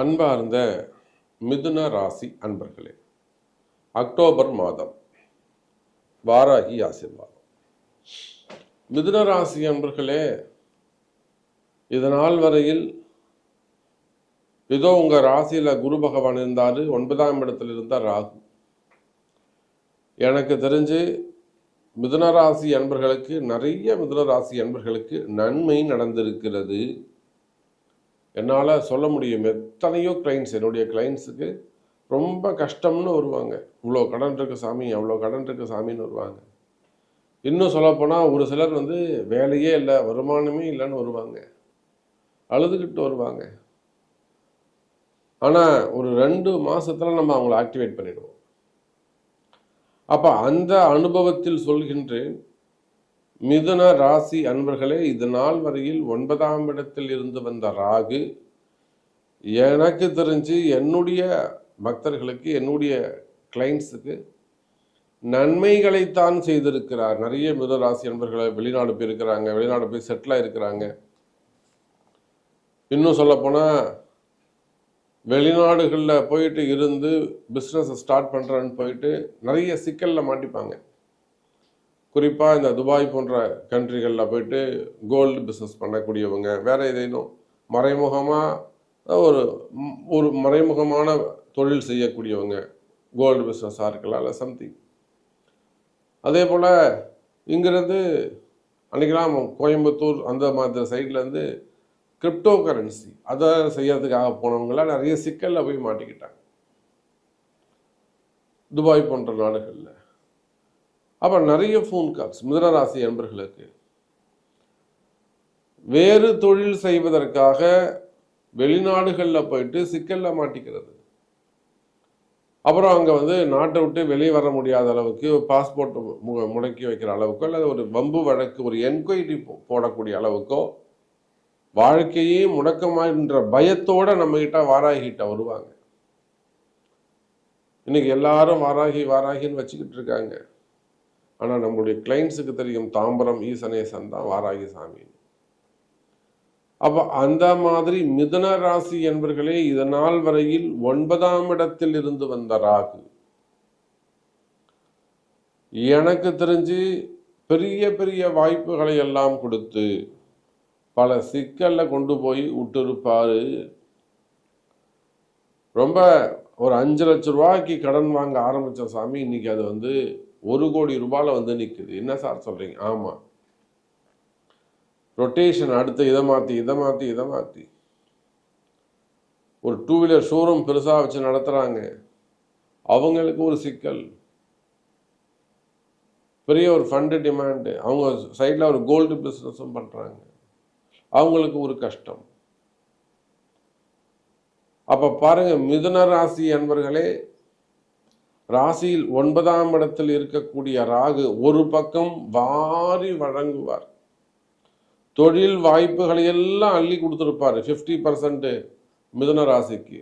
அன்பார்ந்த மிதுன ராசி அன்பர்களே அக்டோபர் மாதம் வாராகி ஆசீர்வாதம். மிதுன ராசி அன்பர்களே இதனால் வரையில் ஏதோ உங்கள் ராசியில குரு பகவான் இருந்தார் ஒன்பதாம் இடத்துல இருந்தார் ராகு. எனக்கு தெரிஞ்சு மிதுன ராசி அன்பர்களுக்கு நிறைய மிதுன ராசி அன்பர்களுக்கு நன்மை நடந்திருக்கிறது. என்னால் சொல்ல முடியும். எத்தனையோ கிளைண்ட்ஸ் என்னுடைய கிளைண்ட்ஸுக்கு ரொம்ப கஷ்டம்னு வருவாங்க. இவ்வளோ கடன் இருக்க சாமி அவ்வளோ கடன் இருக்க சாமின்னு வருவாங்க. இன்னும் சொல்லப்போனால் ஒரு சிலர் வந்து வேலையே இல்லை வருமானமே இல்லைன்னு வருவாங்க. அழுதுகிட்டு வருவாங்க. ஆனால் ஒரு ரெண்டு மாதத்தில் நம்ம அவங்கள ஆக்டிவேட் பண்ணிடுவோம். அப்போ அந்த அனுபவத்தில் சொல்கின்றேன் மிதுன ராசி அன்பர்களே இது நாள் வரையில் ஒன்பதாம் இடத்தில் இருந்து வந்த ராகு. எனக்கு தெரிஞ்சு என்னுடைய பக்தர்களுக்கு என்னுடைய கிளைண்ட்ஸுக்கு நன்மைகளைத்தான் செய்திருக்கிறார். நிறைய மிதுன ராசி அன்பர்களை வெளிநாடு போயிருக்கிறாங்க வெளிநாடு போய் செட்டில் இருக்கிறாங்க இன்னும் சொல்லப்போனால் வெளிநாடுகளில் போயிட்டு இருந்து பிஸ்னஸை ஸ்டார்ட் பண்ணுறான்னு போயிட்டு நிறைய சிக்கலில் மாட்டிப்பாங்க. குறிப்பாக இந்த துபாய் போன்ற கண்ட்ரிகளில் போயிட்டு கோல்டு பிஸ்னஸ் பண்ணக்கூடியவங்க வேறு ஏதேனும் மறைமுகமாக ஒரு ஒரு மறைமுகமான தொழில் செய்யக்கூடியவங்க கோல்டு பிஸ்னஸாக இருக்கலாம் இல்லை சம்திங் அதே போல் இங்கிறது அன்றைக்கெல்லாம் கோயம்புத்தூர் அந்த மாதிரி சைட்லேருந்து கிரிப்டோ கரன்சி அதை செய்யறதுக்காக போனவங்களாம் நிறைய சிக்கலில் போய் மாட்டிக்கிட்டாங்க. துபாய் போன்ற நாடுகளில். அப்போ நிறைய ஃபோன் கால்ஸ் மிதனராசி என்பர்களுக்கு வேறு தொழில் செய்வதற்காக வெளிநாடுகளில் போயிட்டு சிக்கலில் மாட்டிக்கிறது. அப்புறம் அங்கே வந்து நாட்டை விட்டு வெளியே வர முடியாத அளவுக்கு பாஸ்போர்ட் முடக்கி வைக்கிற அளவுக்கோ அல்லது ஒரு வம்பு வழக்கு ஒரு என்கொயரி போடக்கூடிய அளவுக்கோ வாழ்க்கையே முடக்கமாகின்ற பயத்தோடு நம்மகிட்ட வாராகிட்ட வருவாங்க. இன்னைக்கு எல்லாரும் வாராகி வாராகின்னு வச்சுக்கிட்டு இருக்காங்க. ஆனால் நம்முடைய கிளைண்ட்ஸுக்கு தெரியும் தாம்பரம் ஈசனேசன் தான் வாராகி சாமி. அப்போ அந்த மாதிரி மிதுன ராசி என்பர்களே இதனால் வரையில் ஒன்பதாம் இடத்தில் இருந்து வந்த ராகு. எனக்கு தெரிஞ்சு பெரிய பெரிய வாய்ப்புகளை எல்லாம் கொடுத்து பல சிக்கல்ல கொண்டு போய் விட்டுருப்பாரு. ரொம்ப ஒரு அஞ்சு லட்ச ரூபாய்க்கு கடன் வாங்க ஆரம்பிச்ச சாமி இன்னைக்கு அது வந்து ஒரு கோடி ரூபாயில வந்து நிற்குது என்ன சார் சொல்கிறீங்க ஆமாம் ரொட்டேஷன் அடுத்து இதை மாற்றி இதை மாற்றி இதை மாற்றி ஒரு டூ வீலர் ஷோரூம் பெருசாக வச்சு நடத்துகிறாங்க அவங்களுக்கு ஒரு சிக்கல். பெரிய ஒரு ஃபண்டு டிமாண்டு அவங்க சைடில் ஒரு கோல்டு பிஸ்னஸும் பண்ணுறாங்க அவங்களுக்கு ஒரு கஷ்டம். அப்போ பாருங்கள் மிதுன ராசி என்பர்களே ராசியில் ஒன்பதாம் இடத்தில் இருக்கக்கூடிய ராகு ஒரு பக்கம் வாரி வழங்குவார். தொழில் வாய்ப்புகளை எல்லாம் அள்ளி கொடுத்துருப்பாரு. ஃபிஃப்டி பர்சன்ட் மிதுன ராசிக்கு.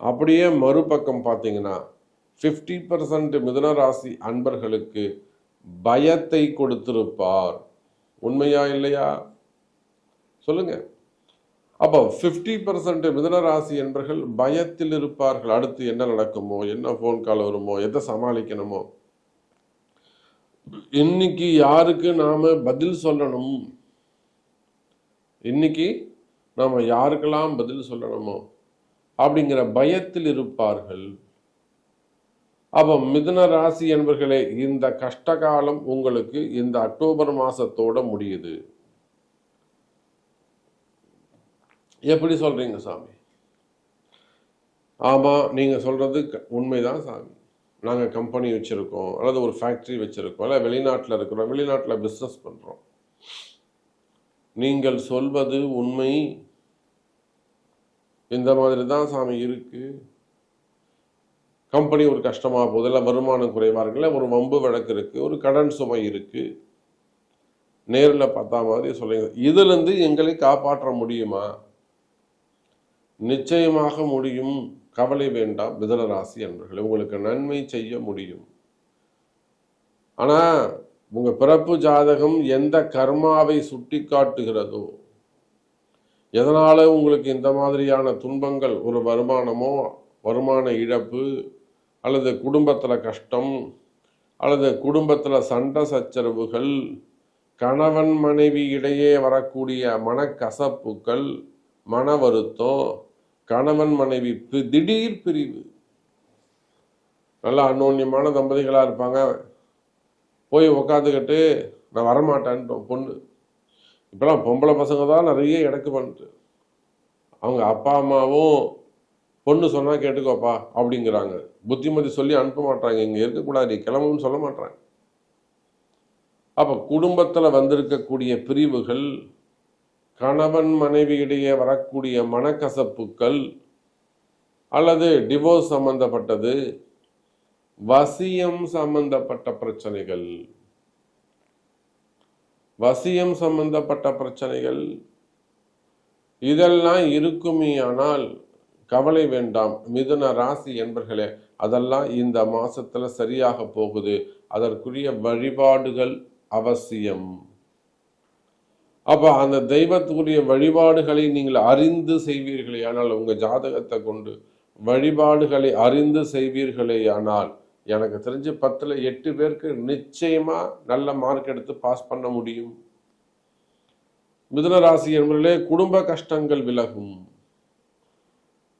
அப்படியே மறுபக்கம் பார்த்தீங்கன்னா ஃபிஃப்டி பர்சன்ட் மிதுன ராசி அன்பர்களுக்கு பயத்தை கொடுத்திருப்பார். உண்மையா இல்லையா? சொல்லுங்கள் அப்போ ஃபிஃப்டி பர்சன்ட் மிதனராசி என்பர்கள் பயத்தில் இருப்பார்கள். அடுத்து என்ன நடக்குமோ என்ன ஃபோன் கால் வருமோ எதை சமாளிக்கணுமோ. இன்னைக்கு யாருக்கு நாம பதில் சொல்லணும்? இன்னைக்கு நாம் யாருக்கெல்லாம் பதில் சொல்லணுமோ? அப்படிங்கிற பயத்தில் இருப்பார்கள். அப்போ மிதுன ராசி என்பர்களே இந்த கஷ்டகாலம் உங்களுக்கு இந்த அக்டோபர் மாசத்தோட முடியுது. எப்படி சொல்றீங்க சாமி? ஆமாம் நீங்கள் சொல்றது க- உண்மைதான் சாமி. நாங்கள் கம்பெனி வச்சுருக்கோம் அல்லது ஒரு ஃபேக்ட்ரி வச்சுருக்கோம் இல்லை வெளிநாட்டில் இருக்கிறோம் வெளிநாட்டில் பிஸ்னஸ் பண்ணுறோம் நீங்கள் சொல்வது உண்மை. இந்த மாதிரி தான் சாமி இருக்கு. கம்பெனி ஒரு கஷ்டமாக போகுது இல்லை வருமானம் குறைவாக இருக்குல்ல ஒரு வம்பு வழக்கு இருக்குது ஒரு கடன் சுமை இருக்குது நேரில் பார்த்தா மாதிரி சொல்லுங்க இதுலேருந்து எங்களை காப்பாற்ற முடியுமா? நிச்சயமாக முடியும். கவலை வேண்டாம். மிதனராசி அன்பர்களே உங்களுக்கு நன்மை செய்ய முடியும். ஆனால் உங்கள் பிறப்பு ஜாதகம் எந்த கர்மாவை சுட்டி காட்டுகிறதோ எதனால் உங்களுக்கு இந்த மாதிரியான துன்பங்கள் ஒரு வருமானமோ வருமான இழப்பு அல்லது குடும்பத்தில் கஷ்டம் அல்லது குடும்பத்தில் சண்டை சச்சரவுகள் கணவன் மனைவி இடையே வரக்கூடிய மனக்கசப்புக்கள் மன வருத்தம் கணவன் மனைவி பி- திடீர் பிரிவு. நல்லா அன்னோன்யமான தம்பதிகளாக இருப்பாங்க. போய் உக்காந்துக்கிட்டு நான் வரமாட்டேன்ட்டோம் பொண்ணு. இப்போலாம் பொம்பளை பசங்க தான் நிறைய இடக்கு பண்ணிட்டு அவங்க அப்பா அம்மாவும் பொண்ணு சொன்னால் கேட்டுக்கோப்பா அப்படிங்கிறாங்க. புத்திமதி சொல்லி அனுப்ப மாட்டாங்க இங்கே இருக்கக்கூடாது நீ கிளம்புன்னு சொல்ல மாட்டாங்க அப்போ குடும்பத்தில் வந்திருக்கக்கூடிய பிரிவுகள் கணவன் மனைவியிடையே வரக்கூடிய மனக்கசப்புக்கள் அல்லது டிவோர்ஸ் சம்பந்தப்பட்டது வசியம் சம்பந்தப்பட்ட பிரச்சனைகள். வசியம் சம்பந்தப்பட்ட பிரச்சனைகள். இதெல்லாம் இருக்குமே ஆனால் கவலை வேண்டாம். மிதுன ராசி என்பர்களே அதெல்லாம் இந்த மாசத்துல சரியாக போகுது. அதற்குரிய வழிபாடுகள் அவசியம். அப்போ அந்த தெய்வத்துக்குரிய வழிபாடுகளை நீங்கள் அறிந்து செய்வீர்களே ஆனால் உங்கள் ஜாதகத்தை கொண்டு வழிபாடுகளை அறிந்து செய்வீர்களே ஆனால் எனக்கு தெரிஞ்சு பத்தில் எட்டு பேருக்கு நிச்சயமாக நல்ல மார்க் எடுத்து பாஸ் பண்ண முடியும். மிதுனராசி என்பதிலே குடும்ப கஷ்டங்கள் விலகும்.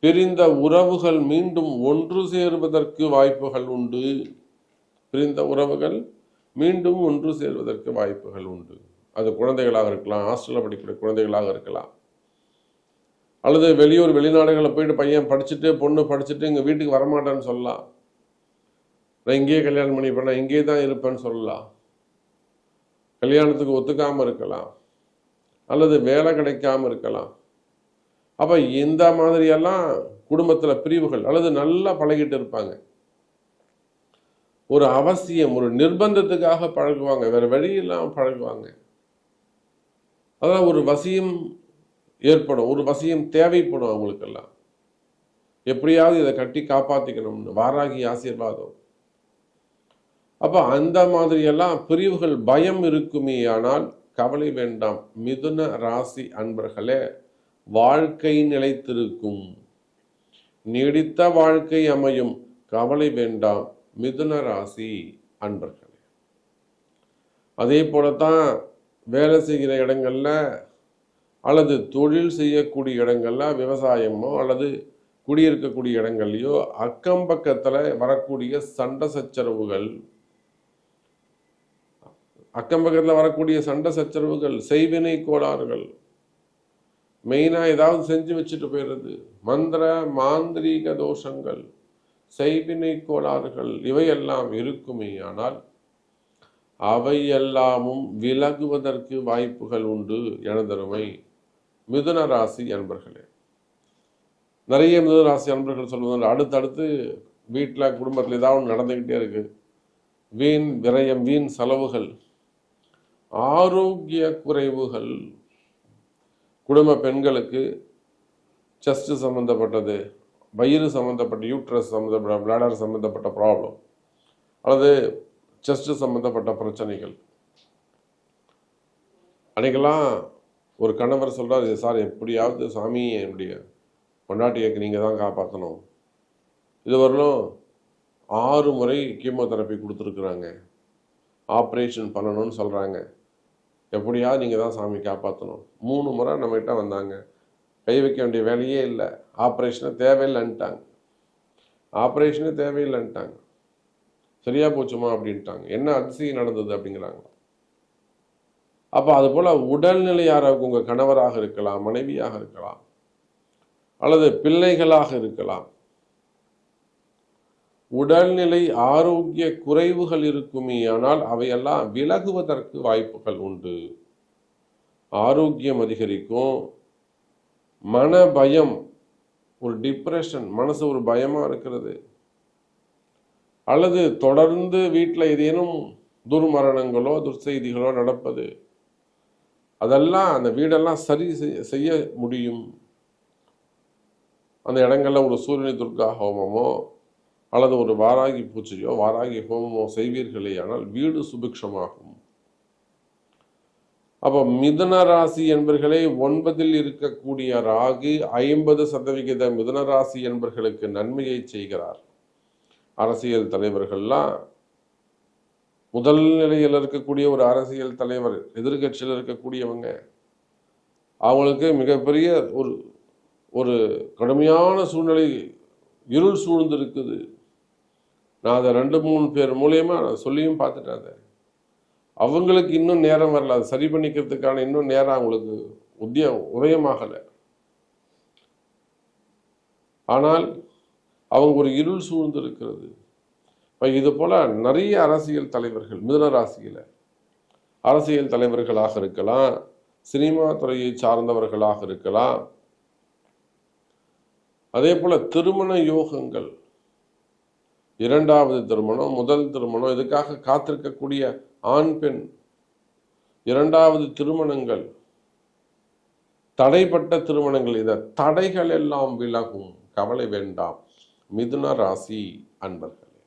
பிரிந்த உறவுகள் மீண்டும் ஒன்று சேருவதற்கு வாய்ப்புகள் உண்டு. பிரிந்த உறவுகள் மீண்டும் ஒன்று சேர்வதற்கு வாய்ப்புகள் உண்டு. அது குழந்தைகளாக இருக்கலாம் ஹாஸ்டலில் படிக்கிற குழந்தைகளாக இருக்கலாம். அல்லது வெளியூர் வெளிநாடுகளில் போயிட்டு பையன் படிச்சுட்டு பொண்ணு படிச்சுட்டு இங்கே வீட்டுக்கு வரமாட்டேன்னு சொல்லலாம். நான் இங்கேயே கல்யாணம் பண்ணிப்பேன் நான் இங்கேயே தான் இருப்பேன்னு சொல்லலாம். கல்யாணத்துக்கு ஒத்துக்காமல் இருக்கலாம். அல்லது வேலை கிடைக்காம இருக்கலாம். அப்போ இந்த மாதிரியெல்லாம் குடும்பத்தில் பிரிவுகள் அல்லது நல்லா பழகிட்டு இருப்பாங்க. ஒரு அவசியம் ஒரு நிர்பந்தத்துக்காக பழகுவாங்க வேறு வழி பழகுவாங்க. அதான் ஒரு வசியம் ஏற்படும் ஒரு வசியம் தேவைப்படும் அவங்களுக்கெல்லாம். எப்படியாவது இதை கட்டி காப்பாற்றிக்கணும்னு வாராகி ஆசீர்வாதம். அப்போ அந்த மாதிரியெல்லாம் பிரிவுகள் பயம் இருக்குமே ஆனால் கவலை வேண்டாம். மிதுன ராசி அன்பர்களே வாழ்க்கை நிலைத்திருக்கும். நீடித்த வாழ்க்கை அமையும். கவலை வேண்டாம். மிதுன ராசி அன்பர்களே. அதே போலத்தான் வேலை செய்கிற இடங்கள்ல அல்லது தொழில் செய்யக்கூடிய இடங்கள்ல விவசாயமோ அல்லது குடியிருக்கக்கூடிய இடங்கள்லையோ அக்கம் பக்கத்துல வரக்கூடிய சண்டை சச்சரவுகள் அக்கம் பக்கத்துல வரக்கூடிய சண்டை சச்சரவுகள் செய்வினை கோளாறுகள் மெயினா ஏதாவது செஞ்சு வச்சுட்டு போயிடுறது மந்திர மாந்திரீக தோஷங்கள் செய்வினை கோளாறுகள் இவையெல்லாம் இருக்குமே ஆனால் அவையெல்லாமும் விலகுவதற்கு வாய்ப்புகள் உண்டு எனதருமை மிதுன ராசி அன்பர்களே. நிறைய மிதுன ராசி அன்பர்கள் சொல்வது அடுத்தடுத்து வீட்டில் குடும்பத்தில் ஏதாவது ஒன்று நடந்துக்கிட்டே இருக்கு. வீண் விரயம் வீண் செலவுகள் ஆரோக்கிய குறைவுகள். குடும்ப பெண்களுக்கு செஸ்ட் சம்மந்தப்பட்டது வயிறு சம்மந்தப்பட்ட யூட்ரஸ் சம்மந்தப்பட்ட பிளாடர் சம்மந்தப்பட்ட ப்ராப்ளம் அல்லது செஸ்ட் சம்மந்தப்பட்ட பிரச்சனைகள். அன்றைக்கெல்லாம் ஒரு கணவர் சொல்றாரு சார் எப்படியாவது சாமி என்னுடைய பொண்டாட்டியக்கு நீங்கள் தான் காப்பாற்றணும் இதுவரையிலும் ஆறு முறை கீமோதெரப்பி கொடுத்துருக்குறாங்க. ஆப்ரேஷன் பண்ணணும்னு சொல்கிறாங்க எப்படியாவது நீங்கள் தான் சாமி காப்பாற்றணும் மூணு முறை நம்மகிட்ட வந்தாங்க. கை வைக்க வேண்டிய வேலையே இல்லை. ஆப்ரேஷனே தேவையில்லைன்ட்டாங்க. ஆப்ரேஷனே தேவையில்லைன்ட்டாங்க. சரியா போச்சுமா அப்படின்ட்டாங்க. என்ன அதிசயம் நடந்தது அப்படிங்கிறாங்க. அப்போ அது போல உடல்நிலை யாராவது உங்கள் கணவராக இருக்கலாம் மனைவியாக இருக்கலாம் அல்லது பிள்ளைகளாக இருக்கலாம். உடல்நிலை ஆரோக்கிய குறைவுகள் இருக்குமே ஆனால் அவையெல்லாம் விலகுவதற்கு வாய்ப்புகள் உண்டு. ஆரோக்கியம் அதிகரிக்கும். மன பயம் ஒரு டிப்ரெஷன் மனசு ஒரு பயமா இருக்கிறது. அல்லது தொடர்ந்து வீட்டில் ஏதேனும் துர்மரணங்களோ துர்செய்திகளோ நடப்பது அதெல்லாம் அந்த வீடெல்லாம் சரி செய்ய- செய்ய முடியும். அந்த இடங்களில் ஒரு சூரியனை துர்கா ஹோமமோ அல்லது ஒரு வாராகி பூஜையோ வாராகி ஹோமமோ செய்வீர்களே ஆனால் வீடு சுபிக்ஷமாகும். அப்போ மிதுன ராசி என்பர்களே ஒன்பதில் இருக்கக்கூடிய ராகு ஐம்பது சதவிகித மிதுன ராசி என்பர்களுக்கு நன்மையை செய்கிறார். அரசியல் தலைவர்கள்லாம் முதல் நிலையில் இருக்கக்கூடிய ஒரு அரசியல் தலைவர் எதிர்கட்சியில் இருக்கக்கூடியவங்க அவங்களுக்கு மிகப்பெரிய ஒரு ஒரு கடுமையான சூழ்நிலை இருள் சூழ்ந்து இருக்குது நான் அதை ரெண்டு மூணு பேர் மூலியமாக நான் சொல்லியும் பார்த்துட்டேன் அதை. அவங்களுக்கு இன்னும் நேரம் வரல. அதை சரி பண்ணிக்கிறதுக்கான இன்னும் நேரம் அவங்களுக்கு உத்தியம் உதயமாகலை. ஆனால் அவங்க ஒரு இருள் சூழ்ந்து இருக்கிறது இப்போ இது போல் நிறைய அரசியல் தலைவர்கள் மிதன ராசியில் அரசியல் தலைவர்களாக இருக்கலாம் சினிமா துறையை சார்ந்தவர்களாக இருக்கலாம். அதே போல் திருமண யோகங்கள். இரண்டாவது திருமணம் முதல் திருமணம் இதுக்காக காத்திருக்கக்கூடிய ஆண் பெண். இரண்டாவது திருமணங்கள். தடைப்பட்ட திருமணங்கள் இந்த தடைகள் எல்லாம் விலகும். கவலை வேண்டாம். மிதுன ராசி அன்பர்களே.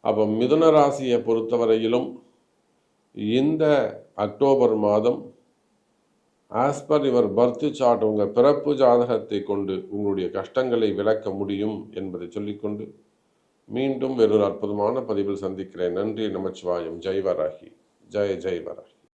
அப்போ மிதுன ராசியை பொறுத்தவரையிலும் இந்த அக்டோபர் மாதம் as per your birth chart உங்கள் பிறப்பு ஜாதகத்தை கொண்டு உங்களுடைய கஷ்டங்களை விளக்க முடியும் என்பதை சொல்லிக்கொண்டு மீண்டும் வேறொரு அற்புதமான பதிவில் சந்திக்கிறேன். நன்றி நமச்சிவாயம். ஜெய்வராகி. ஜெய ஜெய்வராகி.